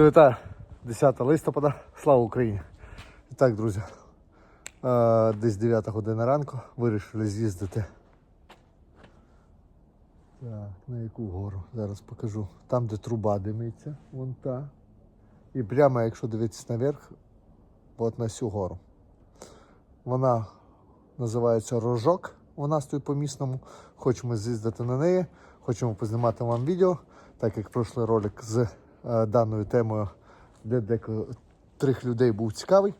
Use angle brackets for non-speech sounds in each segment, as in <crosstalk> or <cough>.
Друзі, вітаю! 10 листопада, слава Україні! І так, друзі, е, десь 9 година ранку вирішили з'їздити. Так, на яку гору? Зараз покажу. Там, де труба димиться, вон та. І прямо, якщо дивитися наверх, от на цю гору. Вона називається Рожок. Вона стоїть по місному. Хочемо з'їздити на неї, хочемо познімати вам відео, так як прошлий ролик з даною темою, де декотрих людей був цікавий.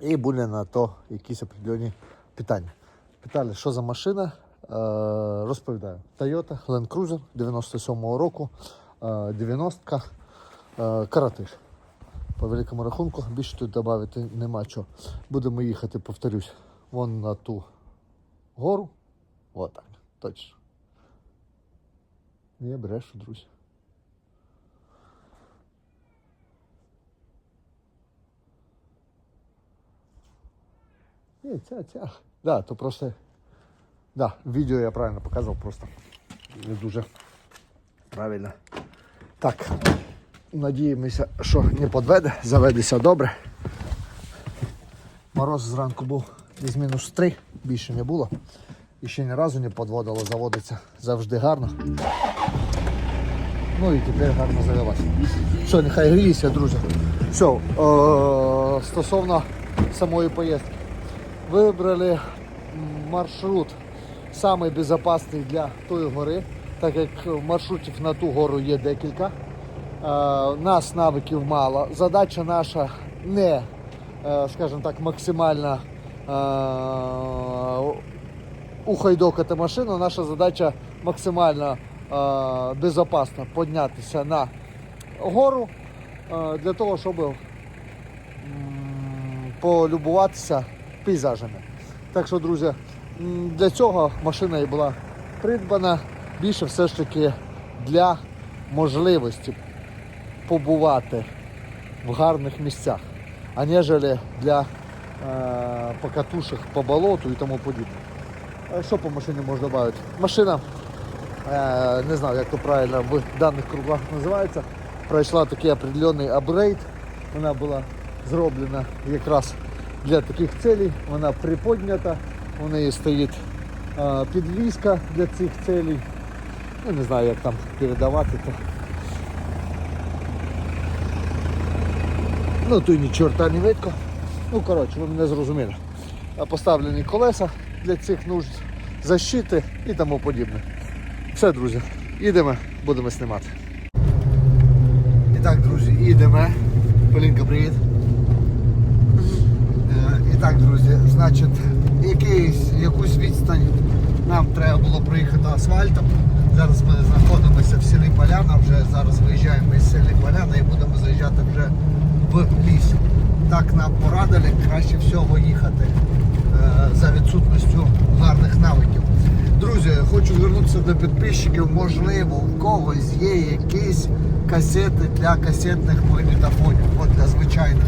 І були на то якісь определені питання. Питали, що за машина? Е, розповідаю. Toyota Land Cruiser 97-го року, е, 90-ка, е, каратиш. По великому рахунку більше тут додати нема чого. Будемо їхати, повторюсь, вон на ту гору. Отак, точно. Не брешу, друзі. Ні, ця, ця. Да, то просто. Да, відео я правильно показував, просто не дуже правильно. Так, надіємося, що не подведе, заведеться добре. Мороз зранку був десь мінус 3, більше не було. І ще ні разу не подводило, заводиться завжди гарно. Ну і тепер гарно завелася. Все, нехай гріється, друзі. Все, е- стосовно самої поїздки. Вибрали маршрут самий безпечний для тої гори, так як маршрутів на ту гору є декілька. Е, нас навиків мало. Задача наша не, е, скажімо так, максимально е, ухайдокати машину. Наша задача максимально безпечно піднятися на гору для того, щоб полюбуватися пейзажами. Так що, друзі, для цього машина і була придбана більше все ж таки для можливості побувати в гарних місцях, нежели для е, покатушек по болоту і тому подібне. Е, Що по машині можна додати? Машина, е, не знаю, як то правильно в даних кругах називається, пройшла такий определенний апгрейд. Вона була зроблена якраз для таких целей. Вона приподнята, у неї стоїть підвіска для цих целей. Ну, не знаю, як там передавати то. Ну, тут ні чорта не видко. Ну, коротше, ви мене зрозуміли. Поставлені колеса для цих нужд, защити і тому подібне. Все, друзі, їдемо, будемо знімати. І так, друзі, їдемо. Полінка, привіт. І так, друзі, значить, якийсь, якусь відстань нам треба було проїхати асфальтом. Зараз ми знаходимося в селі Поляна, вже зараз виїжджаємо із селі Поляна і будемо заїжджати вже в ліс. Так нам порадили краще всього їхати е, за відсутністю гарних навиків. Друзі, хочу звернутися до підписчиків. Можливо, у когось є якісь касети для касетних магнітофонів, от для звичайних.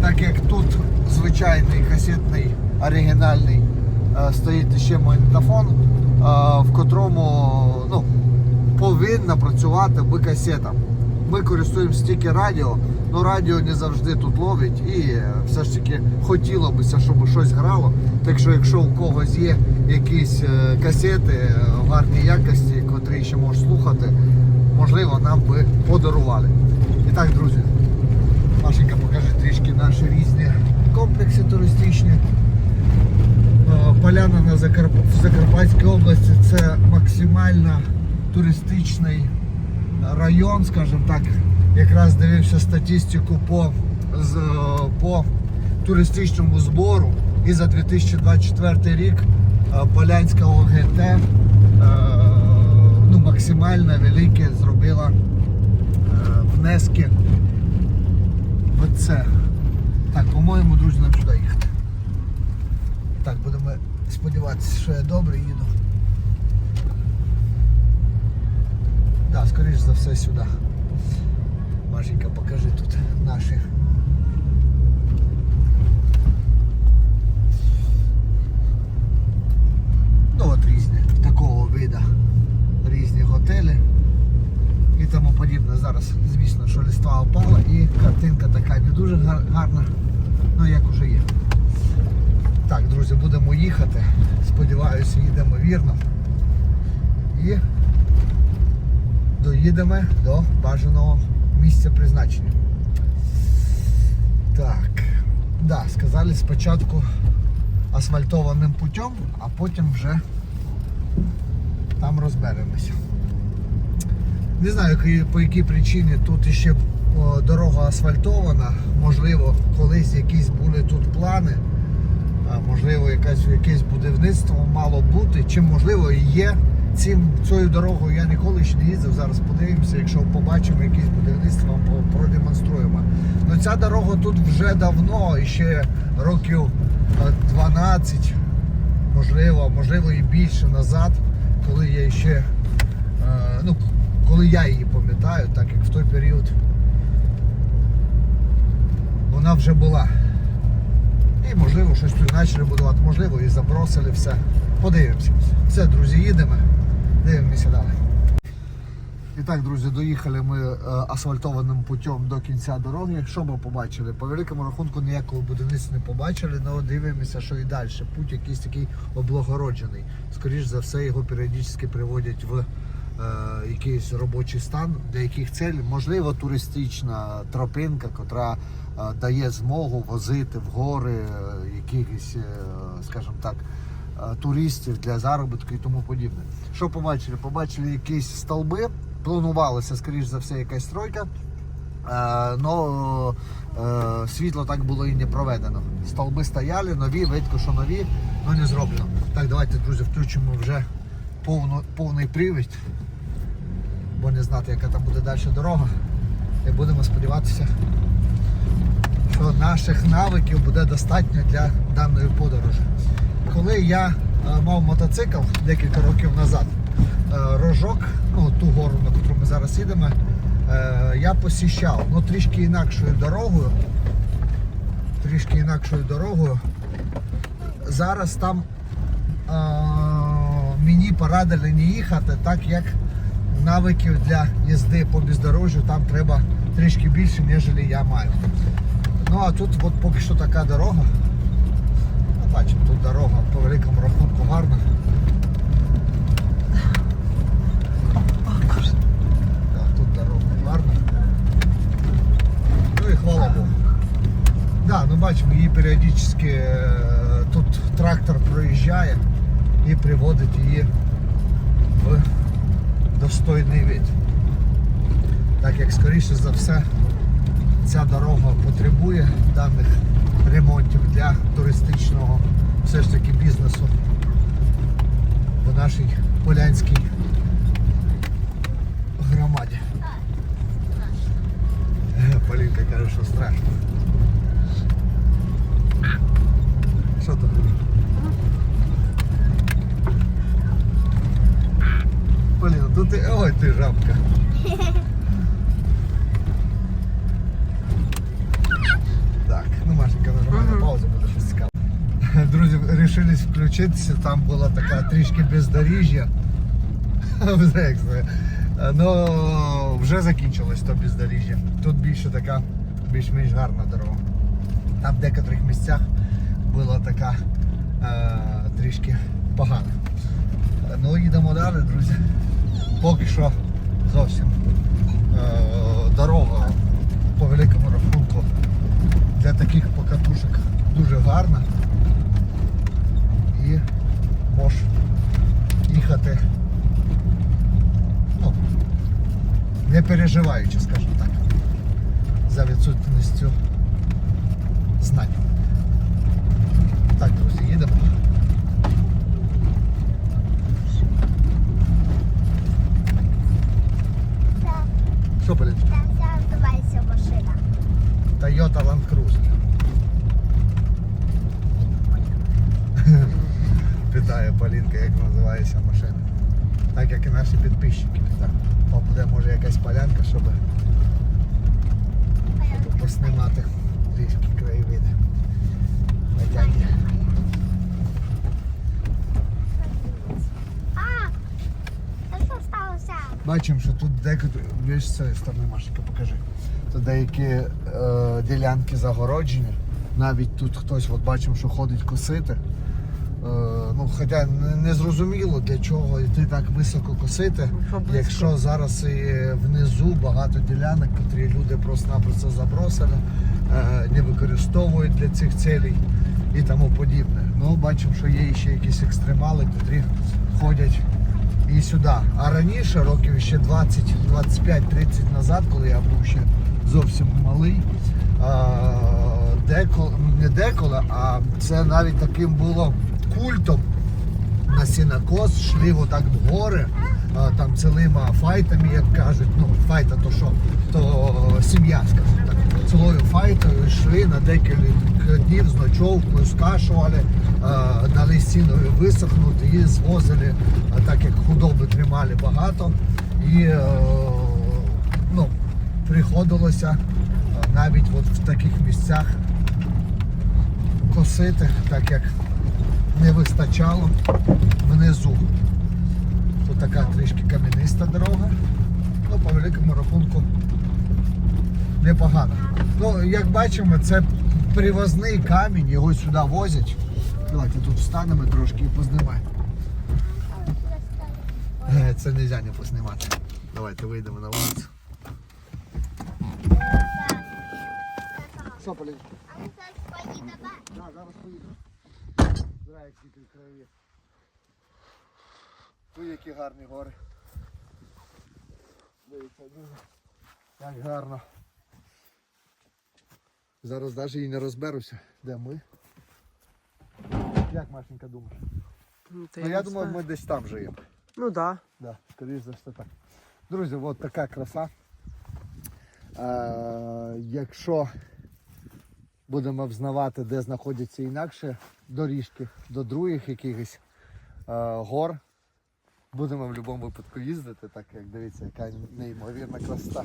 Так як тут звичайний касетний оригінальний е, стоїть ще магнітофон, е, в котрому ну, повинна працювати би касета. Ми користуємося тільки радіо, але радіо не завжди тут ловить і е, все ж таки хотіло б, щоб щось грало. Так що, якщо у когось є якісь касети в гарній якості, котрі ще можеш слухати, можливо, нам би подарували. І так, друзі, Машенька наші різні комплекси туристичні. Е, Поляна на Закарп... в Закарпатській області це максимально туристичний район, скажімо так. Якраз дивився статистику по, е, по туристичному збору. І за 2024 рік е, Полянська ОГТ ну, максимально велике зробила внески в це. Так, по-моєму, друзі, нам сюди їхати. Так, будемо сподіватися, що я добре їду. Так, да, скоріш за все сюди. Машенька, покажи тут наші. Ну от різні, такого вида. Різні готелі і тому подібне. Зараз звісно, що листва опала і картинка така не дуже гарна, ну як уже є. Так, друзі, будемо їхати. Сподіваюся, їдемо вірно. І доїдемо до бажаного місця призначення. Так. Да, сказали спочатку асфальтованим путем, а потім вже там розберемося. Не знаю, по якій причині тут іще дорога асфальтована. Можливо, колись якісь були тут плани, можливо, якась, якесь будівництво мало бути, чи можливо і є. Цим, цією дорогою я ніколи ще не їздив. Зараз подивимося, якщо побачимо якісь будівництво, продемонструємо. Ну ця дорога тут вже давно, ще років е, 12, можливо, можливо і більше назад, коли я ще, е, ну, коли я її пам'ятаю, так як в той період вона вже була. І можливо щось тут почали будувати, можливо і забросили все. Подивимося. Все, друзі, їдемо. Дивимося далі. І так, друзі, доїхали ми е, асфальтованим путем до кінця дороги. Що ми побачили? По великому рахунку ніякого будівництва не побачили, але дивимося, що і далі. Путь якийсь такий облагороджений. Скоріше за все, його періодично приводять в якийсь робочий стан, для яких целей, можливо, туристична тропинка, котра е, дає змогу возити в гори е, якихось, е, скажімо так, е, туристів для заробітку і тому подібне. Що побачили? Побачили якісь столби, планувалася, скоріш за все, якась стройка. але світло так було і не проведено. Столби стояли, нові, видко, що нові, але не зроблено. Так, давайте, друзі, включимо вже повну, повний привід, бо не знати, яка там буде далі дорога. І будемо сподіватися, що наших навиків буде достатньо для даної подорожі. Коли я е, мав мотоцикл декілька років назад, е, рожок, ну ту гору, на яку ми зараз їдемо, е, я посіщав ну, трішки інакшою дорогою. Трішки інакшою дорогою. Зараз там е, мені порадили не їхати, так як навиків для їзди по бездорожжю там треба трішки більше, ніж я маю. Ну а тут от поки що така дорога. Ну, бачимо, тут дорога по великому рахунку гарна. Тут дорога гарна. Ну і хвала Богу. Да, ну бачимо, її періодично е, тут трактор проїжджає і приводить її в достойний вид. Так як скоріше за все ця дорога потребує даних ремонтів для туристичного все ж таки бізнесу в нашій полянській громаді. Е, Полінка каже, що страшно. Що там? Поліна, тут ти... Ой, ти жабка. Так, ну Машенька нажимає на паузу, буде щось цікаве. Друзі, вирішились включитися, там була така трішки бездоріжжя. Ну, вже закінчилось то бездоріжжя. Тут більше така, більш-менш гарна дорога. Там в декотрих місцях була така е, трішки погана. Ну, їдемо далі, друзі. Поки що зовсім е, дорога по великому рахунку для таких покатушок дуже гарна. І можеш їхати ну, не переживаючи, скажімо так, за відсутністю знань. Так, друзі, їдемо. Так, Що, Полін? так, зараз називається машина. Toyota Land Cruiser. Питає Полінка, як називається машина. Так як і наші підписчики. Так. О, буде може якась полянка, щоб поснімати трішки краєвиди. Сталося? Бачимо, що тут деякі, більш з цієї сторони, Машенька, покажи. Тут деякі е, ділянки загороджені. Навіть тут хтось, от бачимо, що ходить косити. Е, ну, хоча не, зрозуміло для чого йти так високо косити, Поблизько. якщо зараз і внизу багато ділянок, котрі люди просто-напросто забросили, е, не використовують для цих цілей і тому подібне. Ну, бачимо, що є ще якісь екстремали, котрі ходять і сюди. А раніше, років ще 20, 25, 30 назад, коли я був ще зовсім малий, деколи, не деколи, а це навіть таким було культом на сінокос, йшли отак в гори, там цілими файтами, як кажуть, ну файта то що, то сім'я, скажімо так. Цілою файтою йшли на декілька днів з ночовкою, скашували, дали сіною висохнути і звозили, так як худоби тримали багато. І е, ну, приходилося навіть от в таких місцях косити, так як не вистачало внизу. Тут така трішки кам'яниста дорога. Ну, по великому рахунку непогано. Ну, як бачимо, це привозний камінь, його сюди возять. Давайте тут встанемо трошки і познімаємо. Е, Це не можна не познімати. Давайте вийдемо на вулицю. Що, Полінка? Да, зараз поїдемо. Зра, як тільки краєвид. Тут які гарні гори. Дивіться, дуже. Як гарно. Зараз навіть і не розберуся, де ми. Як Машенька думаєш? Ну, Ну, я думаю, ми десь там живемо. Ну да. Да, скоріш за все так. Друзі, от така краса. Е, якщо будемо взнавати, де знаходяться інакше доріжки до других якихось е, гор, будемо в будь-якому випадку їздити, так як дивіться, яка неймовірна красота.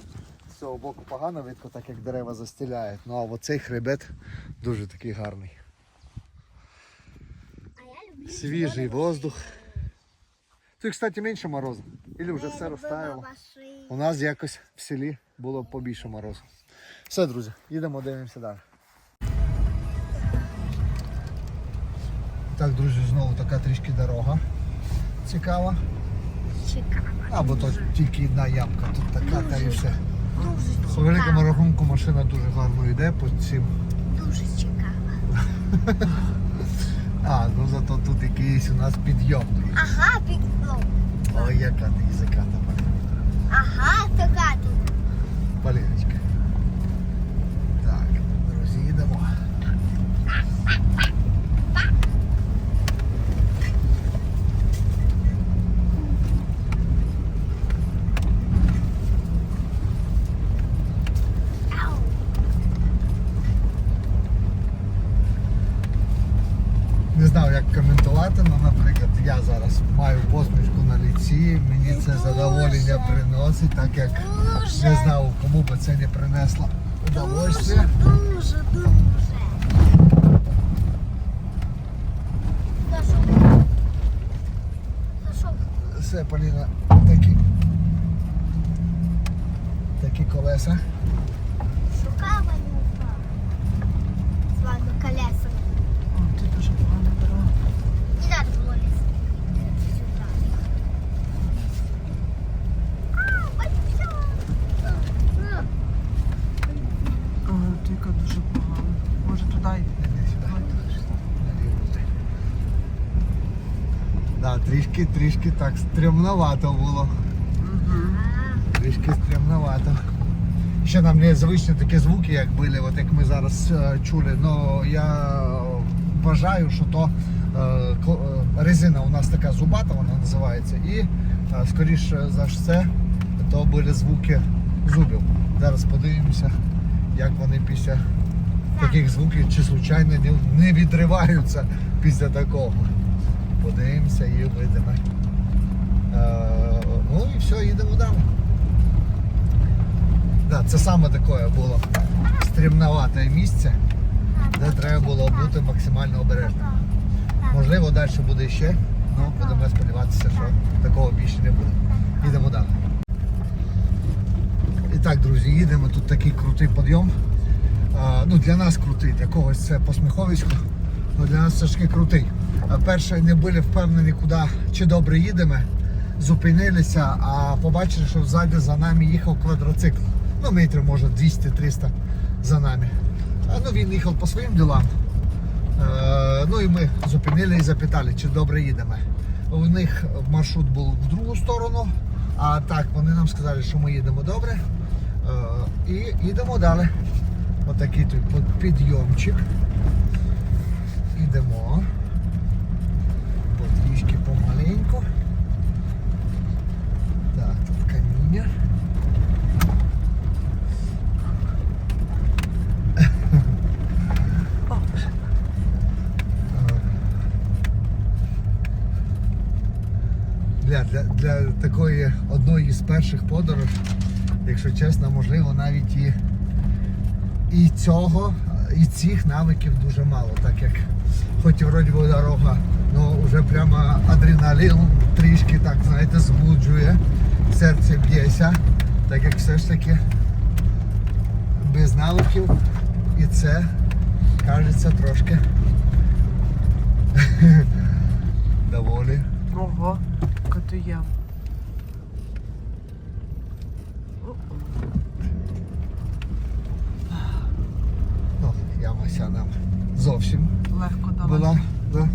З цього боку погано видко, так як дерева застеляють. Ну а оцей хребет дуже такий гарний. Свіжий воздух. Тут, кстати, менше морозу. Или вже все розтаяло. У нас якось в селі було побільше морозу. Все, друзі, їдемо, дивимося далі. Так, друзі, знову така трішки дорога цікава. Цікаво. Або то тільки одна ямка, тут така та і все. Дуже По великому рахунку машина дуже гарно йде по цим. Дуже цікаво. <laughs> А, ну зато тут якийсь у нас підйом. друзі. Ага, пікло. Ой, яка ти язиката, Ага, така тут. Поліночка. Так, друзі, їдемо. Ау. Не знаю, як коментувати, але, наприклад, я зараз маю посмішку на ліці, мені це задоволення приносить, так як Дуже. не знав, кому би це не принесло удовольствие. Дуже, дуже, дуже. Все, Поліна, такі, такі колеса. Шукала не упав. З вами колесом. О, тут дуже погана дорога. Не надо было лезть сюда. А, ой, всё. А, О, тільки дуже погано. Може туди йти? Іди сюди. Да, трішки, трішки так стрімновато було. Трішки стрімновато. Ще нам не звичні такі звуки, як були, от як ми зараз е, чули. Ну я вважаю, що то е, е, резина у нас така зубата, вона називається, і скоріше за все, то були звуки зубів. Зараз подивимося, як вони після таких звуків чи случайно не, не відриваються після такого. Подивимося і видимо. Е, ну і все, їдемо далі. Да, це саме таке було стрімновате місце, де треба було бути максимально обережним. Можливо, далі буде ще, але будемо сподіватися, що такого більше не буде. Їдемо далі. І так, друзі, їдемо. Тут такий крутий підйом. Ну, для нас крутий, для когось це посміховисько, але для нас все ж таки крутий. Перше не були впевнені, куди чи добре їдемо. Зупинилися, а побачили, що ззаді за нами їхав квадроцикл. Ну, метрів, може, 200-300 за нами. А, ну, він їхав по своїм ділам. Е, ну і ми зупинили і запитали, чи добре їдемо. У них маршрут був в другу сторону, а так вони нам сказали, що ми їдемо добре. Е, і їдемо далі. Отакий тут підйомчик. Ідемо. Помаленьку. Так, тут каміння. Для, для, для такої одної з перших подорож, якщо чесно, можливо, навіть і, і цього, і цих навиків дуже мало, так як хоч і вроді дорога, ну вже прямо адреналін трішки так, знаєте, збуджує, серце б'ється, так як все ж таки без навиків і це кажеться трошки <laughs> доволі. ого, котуя. Ну, ямася нам зовсім Легко дала. була. Да.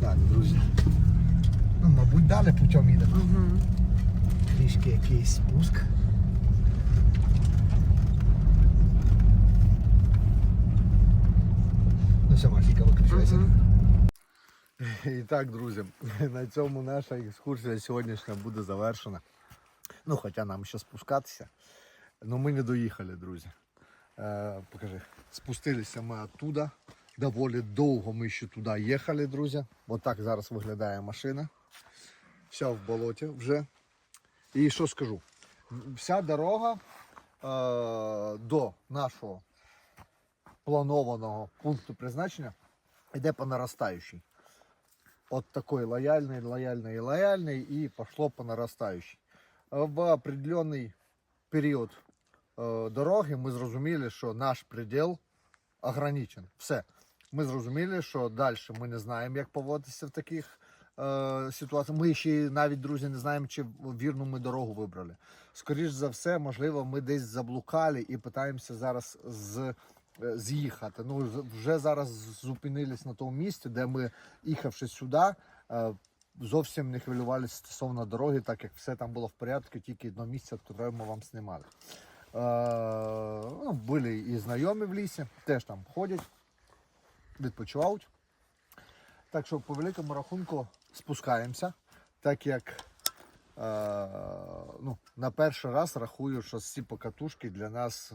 Так, друзі. Ну, мабуть, далі путем їдемо. Угу. Трішки спуск. Ну все, Машенька, виключайся. І так, друзі, на цьому наша екскурсія сьогоднішня буде завершена. Ну, хоча нам ще спускатися. Ну ми не доїхали, друзі. Е, покажи. Спустилися ми оттуда. Доволі довго ми ще туди їхали, друзі. От так зараз виглядає машина. Вся в болоті вже. І що скажу? Вся дорога е, до нашого планованого пункту призначення йде по наростаючій. От такой лояльный, лояльный, лояльный и пошло по нарастающей. В определенный період е, дороги ми зрозуміли, що наш предел ограничен. Все. Ми зрозуміли, що далі ми не знаємо, як поводитися в таких е, ситуаціях. Ми ще навіть, друзі, не знаємо, чи вірну ми дорогу вибрали. Скоріше за все, можливо, ми десь заблукали і питаємося зараз з, е, з'їхати. Ну, вже зараз зупинились на тому місці, де ми, їхавши сюди, е, зовсім не хвилювалися стосовно дороги, так як все там було в порядку, тільки одне місце, яке ми вам знімали. Ну, були і знайомі в лісі, теж там ходять, відпочивають. Так що по великому рахунку спускаємося, так як е, ну, на перший раз рахую, що ці покатушки для нас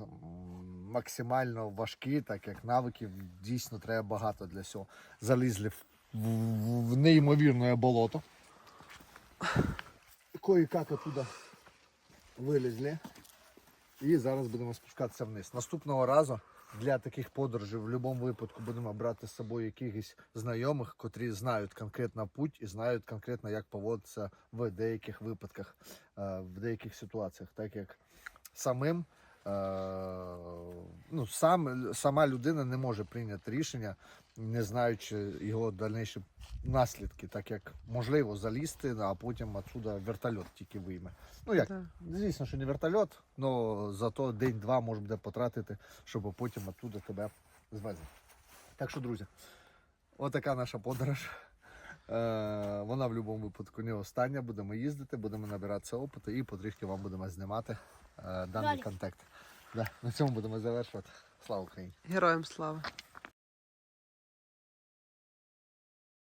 максимально важкі, так як навиків дійсно треба багато для цього. Залізли в, в, в неймовірне болото. Кое-как оттуда вилізли. І зараз будемо спускатися вниз. Наступного разу для таких подорожей в будь-якому випадку будемо брати з собою якихось знайомих, котрі знають конкретно путь і знають конкретно, як поводитися в деяких випадках, е, в деяких ситуаціях, так як самим. е, Ну, сам, сама людина не може прийняти рішення, не знаючи його дальніші наслідки, так як можливо залізти, а потім отсюда вертольот тільки вийме. Ну як, Так. Звісно, що не вертольот, але зато день-два може буде потратити, щоб потім оттуда тебе звезли. Так що, друзі, отака наша подорож. Е, вона в будь-якому випадку не остання. Будемо їздити, будемо набиратися опиту і потрішки вам будемо знімати е, даний контакт. Да, на цьому будемо завершувати. Слава Україні! Героям слава.